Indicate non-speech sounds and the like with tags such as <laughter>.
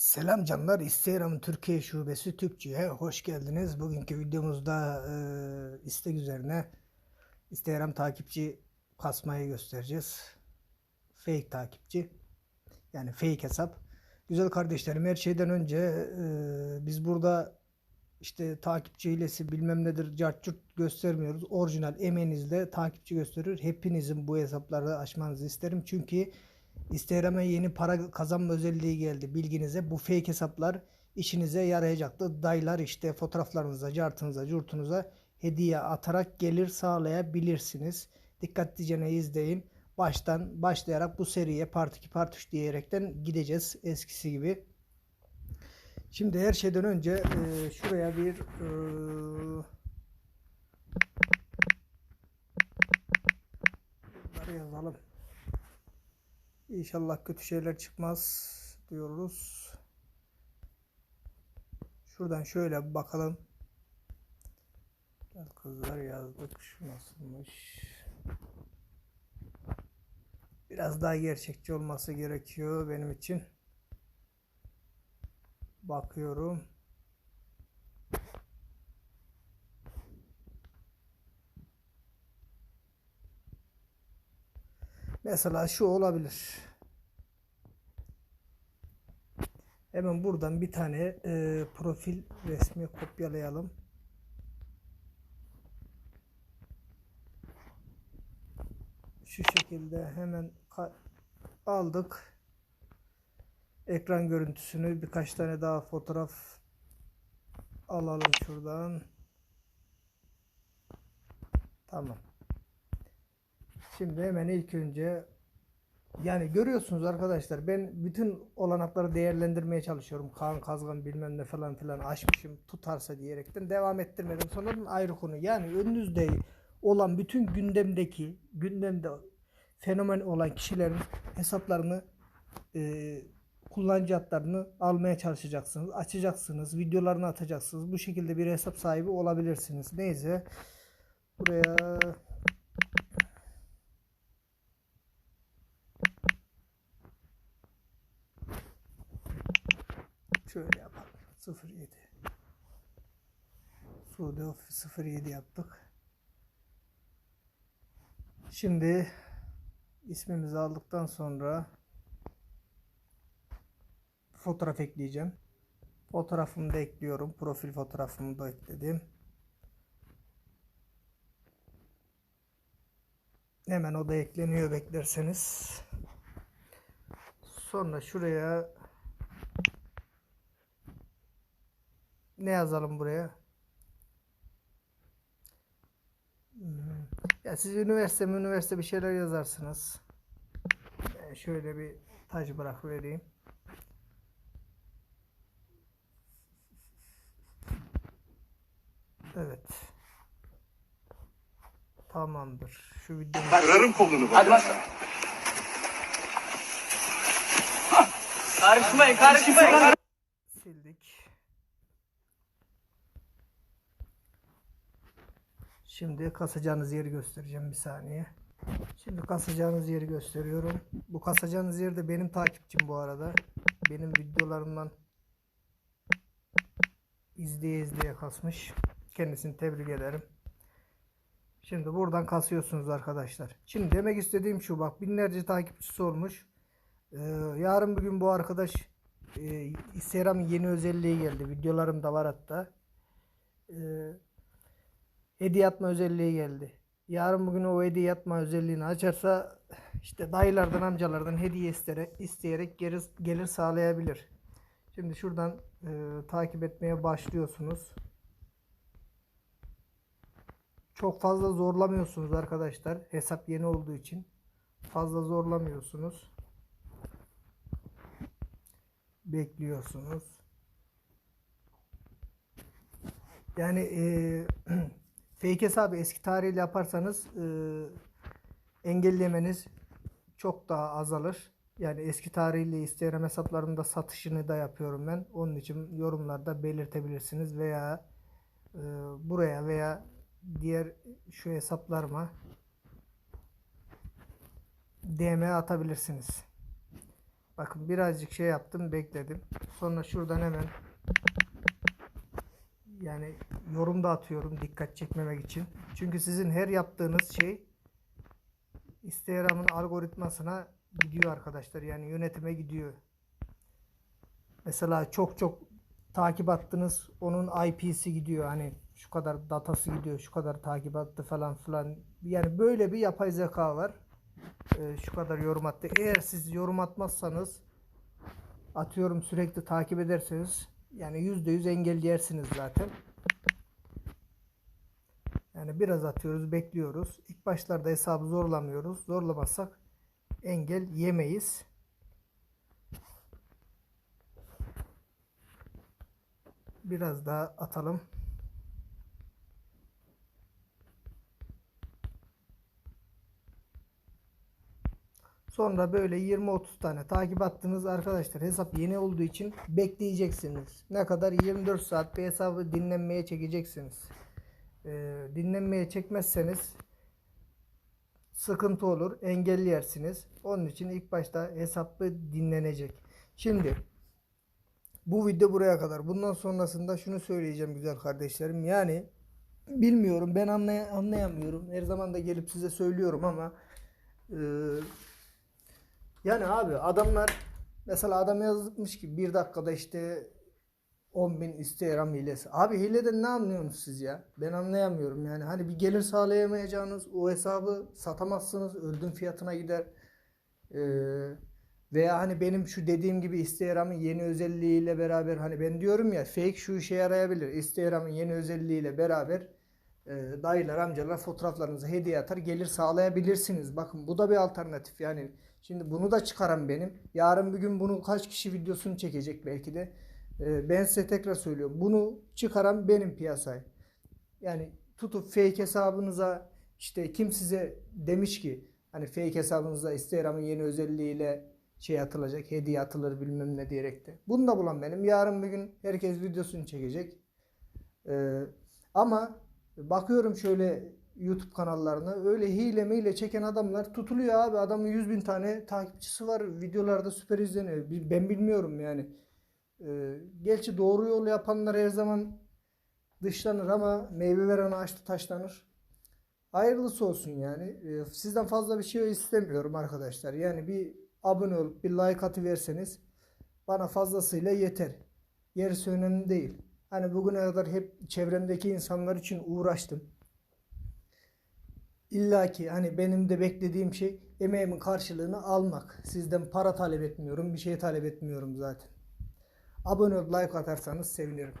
Selam canlar. Instagram Türkiye Şubesi Türkçe'ye hoş geldiniz. Bugünkü videomuzda e, istek üzerine Instagram takipçi kasmayı göstereceğiz. Fake takipçi. Yani fake hesap. Güzel kardeşlerim her şeyden önce e, biz burada işte takipçi hilesi bilmem nedir cart curt göstermiyoruz. Orijinal emeğinizle takipçi gösterir. Hepinizin bu hesapları açmanızı isterim. Çünkü Instagram'a yeni para kazanma özelliği geldi bilginize. Bu fake hesaplar işinize yarayacaktır. Daylar işte fotoğraflarınıza, cartınıza, curtunuza hediye atarak gelir sağlayabilirsiniz. Dikkatlice izleyin. Baştan başlayarak bu seriye part 2 part 3 diyerekten gideceğiz eskisi gibi. Şimdi her şeyden önce e, şuraya bir e, yazalım. İnşallah kötü şeyler çıkmaz diyoruz. Şuradan şöyle bakalım. Gel kızlar yazdık. Şu nasılmış? Biraz daha gerçekçi olması gerekiyor benim için. Bakıyorum. Mesela şu olabilir. Hemen buradan bir tane e, profil resmi kopyalayalım. Şu şekilde hemen aldık. Ekran görüntüsünü birkaç tane daha fotoğraf alalım şuradan. Tamam. Şimdi hemen ilk önce yani görüyorsunuz arkadaşlar ben bütün olanakları değerlendirmeye çalışıyorum. Kaan Kazgan bilmem ne falan filan açmışım tutarsa diyerekten devam ettirmedim. Sonradan ayrı konu. Yani önünüzde olan bütün gündemdeki gündemde fenomen olan kişilerin hesaplarını e, kullanıcı adlarını almaya çalışacaksınız. Açacaksınız. Videolarını atacaksınız. Bu şekilde bir hesap sahibi olabilirsiniz. Neyse. Buraya Şöyle yapalım. 07. Suudi Office 07 yaptık. Şimdi ismimizi aldıktan sonra fotoğraf ekleyeceğim. Fotoğrafımı da ekliyorum. Profil fotoğrafımı da ekledim. Hemen o da ekleniyor beklerseniz. Sonra şuraya ne yazalım buraya? Hmm. Ya siz üniversite mi üniversite bir şeyler yazarsınız. Ben şöyle bir taç bırak vereyim. Evet. Tamamdır. Şu videoyu Kırarım kolunu bak. Hadi başla. Karışmayın, karışmayın. sildik. Şimdi kasacağınız yeri göstereceğim bir saniye. Şimdi kasacağınız yeri gösteriyorum. Bu kasacağınız yer de benim takipçim bu arada. Benim videolarımdan izleye izleye kasmış. Kendisini tebrik ederim. Şimdi buradan kasıyorsunuz arkadaşlar. Şimdi demek istediğim şu bak binlerce takipçisi olmuş. Ee, yarın bugün bu arkadaş e, Instagram'ın yeni özelliği geldi. Videolarım da var hatta. Ee, hediye atma özelliği geldi. Yarın bugün o hediye atma özelliğini açarsa işte dayılardan amcalardan hediye isteyerek, isteyerek gelir, gelir sağlayabilir. Şimdi şuradan e, takip etmeye başlıyorsunuz. Çok fazla zorlamıyorsunuz arkadaşlar. Hesap yeni olduğu için. Fazla zorlamıyorsunuz. Bekliyorsunuz. Yani e, <clears throat> fake hesabı eski tarihiyle yaparsanız e, engellemeniz çok daha azalır. Yani eski tarihiyle Instagram hesaplarımda satışını da yapıyorum ben. Onun için yorumlarda belirtebilirsiniz veya e, buraya veya diğer şu hesaplarıma DM atabilirsiniz. Bakın birazcık şey yaptım bekledim. Sonra şuradan hemen yani yorum da atıyorum dikkat çekmemek için. Çünkü sizin her yaptığınız şey Instagram'ın algoritmasına gidiyor arkadaşlar. Yani yönetime gidiyor. Mesela çok çok takip attınız. Onun IP'si gidiyor. Hani şu kadar datası gidiyor. Şu kadar takip attı falan filan. Yani böyle bir yapay zeka var. Ee, şu kadar yorum attı. Eğer siz yorum atmazsanız atıyorum sürekli takip ederseniz yani %100 engelleyersiniz zaten. Yani biraz atıyoruz, bekliyoruz. İlk başlarda hesabı zorlamıyoruz. Zorlamazsak engel yemeyiz. Biraz daha atalım. Sonra böyle 20-30 tane takip attınız arkadaşlar. Hesap yeni olduğu için bekleyeceksiniz. Ne kadar? 24 saat bir hesabı dinlenmeye çekeceksiniz. Ee, dinlenmeye çekmezseniz sıkıntı olur. Engelleyersiniz. Onun için ilk başta hesaplı dinlenecek. Şimdi bu video buraya kadar. Bundan sonrasında şunu söyleyeceğim güzel kardeşlerim. Yani bilmiyorum ben anlay anlayamıyorum. Her zaman da gelip size söylüyorum ama e, yani abi adamlar mesela adam yazmış ki bir dakikada işte 10 bin Instagram hilesi. Abi hileden ne anlıyorsunuz siz ya? Ben anlayamıyorum yani. Hani bir gelir sağlayamayacağınız o hesabı satamazsınız. Öldüm fiyatına gider. Ee, veya hani benim şu dediğim gibi Instagram'ın yeni özelliğiyle beraber hani ben diyorum ya fake şu işe yarayabilir. Instagram'ın yeni özelliğiyle beraber e, dayılar amcalar fotoğraflarınızı hediye atar gelir sağlayabilirsiniz. Bakın bu da bir alternatif yani. Şimdi bunu da çıkaran benim. Yarın bir gün bunu kaç kişi videosunu çekecek belki de. Ee, ben size tekrar söylüyorum. Bunu çıkaran benim piyasaya. Yani tutup fake hesabınıza işte kim size demiş ki hani fake hesabınıza Instagram'ın yeni özelliğiyle şey atılacak, hediye atılır bilmem ne diyerek de. Bunu da bulan benim. Yarın bir gün herkes videosunu çekecek. Ee, ama bakıyorum şöyle YouTube kanallarına öyle hile miyle çeken adamlar tutuluyor abi. Adamın 100 bin tane takipçisi var. Videolarda süper izleniyor. Ben bilmiyorum yani. Ee, gerçi doğru yol yapanlar her zaman dışlanır ama meyve veren ağaçta taşlanır. Hayırlısı olsun yani. Ee, sizden fazla bir şey istemiyorum arkadaşlar. Yani bir abone olup bir like atıverseniz bana fazlasıyla yeter. Gerisi önemli değil. Hani bugüne kadar hep çevremdeki insanlar için uğraştım. İlla ki hani benim de beklediğim şey emeğimin karşılığını almak. Sizden para talep etmiyorum, bir şey talep etmiyorum zaten. Abone olup like atarsanız sevinirim.